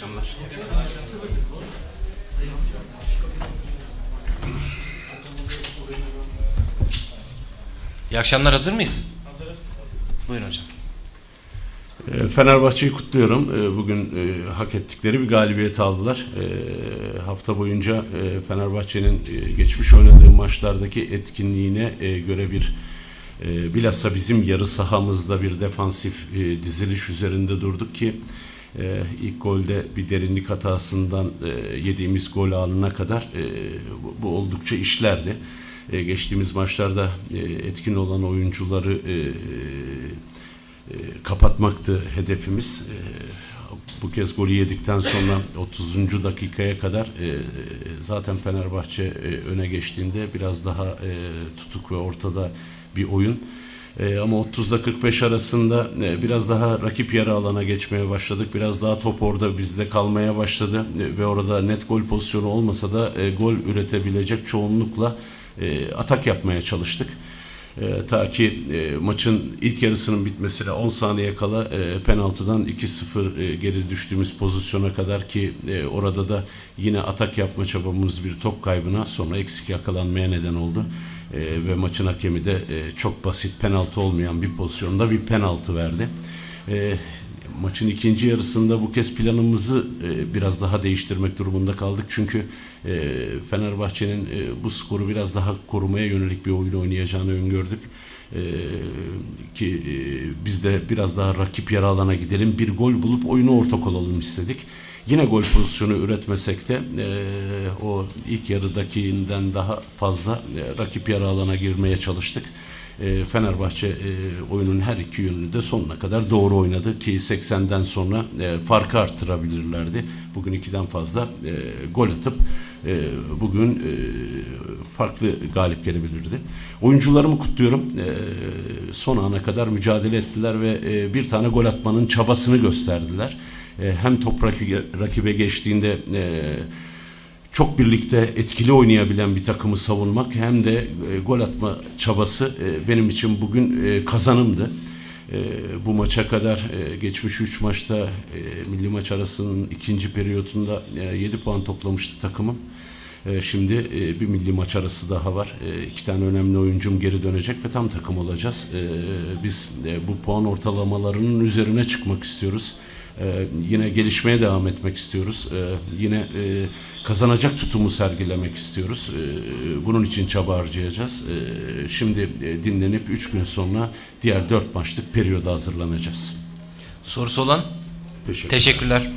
akşamlar. İyi akşamlar hazır mıyız? Hazırız. Buyurun hocam. E, Fenerbahçe'yi kutluyorum. E, Bugün e, hak ettikleri bir galibiyet aldılar. E, Hafta boyunca e, Fenerbahçe'nin e, geçmiş oynadığı maçlardaki etkinliğine göre bir bilhassa bizim yarı sahamızda bir defansif diziliş üzerinde durduk ki e, ilk golde bir derinlik hatasından e, yediğimiz gol anına kadar e, bu, bu oldukça işlerdi. E, geçtiğimiz maçlarda e, etkin olan oyuncuları e, e, kapatmaktı hedefimiz. E, bu kez golü yedikten sonra 30. dakikaya kadar e, zaten Fenerbahçe e, öne geçtiğinde biraz daha e, tutuk ve ortada bir oyun. E, ama 30 ile 45 arasında e, biraz daha rakip yarı alana geçmeye başladık. Biraz daha top orada bizde kalmaya başladı E, ve orada net gol pozisyonu olmasa da e, gol üretebilecek çoğunlukla e, atak yapmaya çalıştık. E, ta ki e, maçın ilk yarısının bitmesine 10 saniye kala e, penaltıdan 2-0 e, geri düştüğümüz pozisyona kadar ki e, orada da yine atak yapma çabamız bir top kaybına sonra eksik yakalanmaya neden oldu. E, ve maçın hakemi de e, çok basit penaltı olmayan bir pozisyonda bir penaltı verdi. E, maçın ikinci yarısında bu kez planımızı e, biraz daha değiştirmek durumunda kaldık. Çünkü e, Fenerbahçe'nin e, bu skoru biraz daha korumaya yönelik bir oyun oynayacağını öngördük. E, ki e, biz de biraz daha rakip yarı alana gidelim, bir gol bulup oyunu ortak olalım istedik. Yine gol pozisyonu üretmesek de e, o ilk yarıdakinden daha fazla e, rakip yarı alana girmeye çalıştık. E, Fenerbahçe e, oyunun her iki yönünü de sonuna kadar doğru oynadı ki 80'den sonra e, farkı arttırabilirlerdi. Bugün ikiden fazla gol atıp bugün farklı galip gelebilirdi. Oyuncularımı kutluyorum. Son ana kadar mücadele ettiler ve bir tane gol atmanın çabasını gösterdiler. E, hem top rakibe, geçtiğinde e, çok birlikte etkili oynayabilen bir takımı savunmak hem de e, gol atma çabası benim için bugün kazanımdı. Bu maça kadar geçmiş 3 maçta milli maç arasının ikinci periyotunda e, 7 puan toplamıştı takımım. E, şimdi e, bir milli maç arası daha var. E, iki tane önemli oyuncum geri dönecek ve tam takım olacağız. E, biz e, bu puan ortalamalarının üzerine çıkmak istiyoruz. Ee, yine gelişmeye devam etmek istiyoruz. Ee, yine e, kazanacak tutumu sergilemek istiyoruz. Ee, bunun için çaba harcayacağız. Ee, şimdi e, dinlenip 3 gün sonra diğer 4 maçlık periyoda hazırlanacağız. Sorusu olan? Teşekkür Teşekkürler.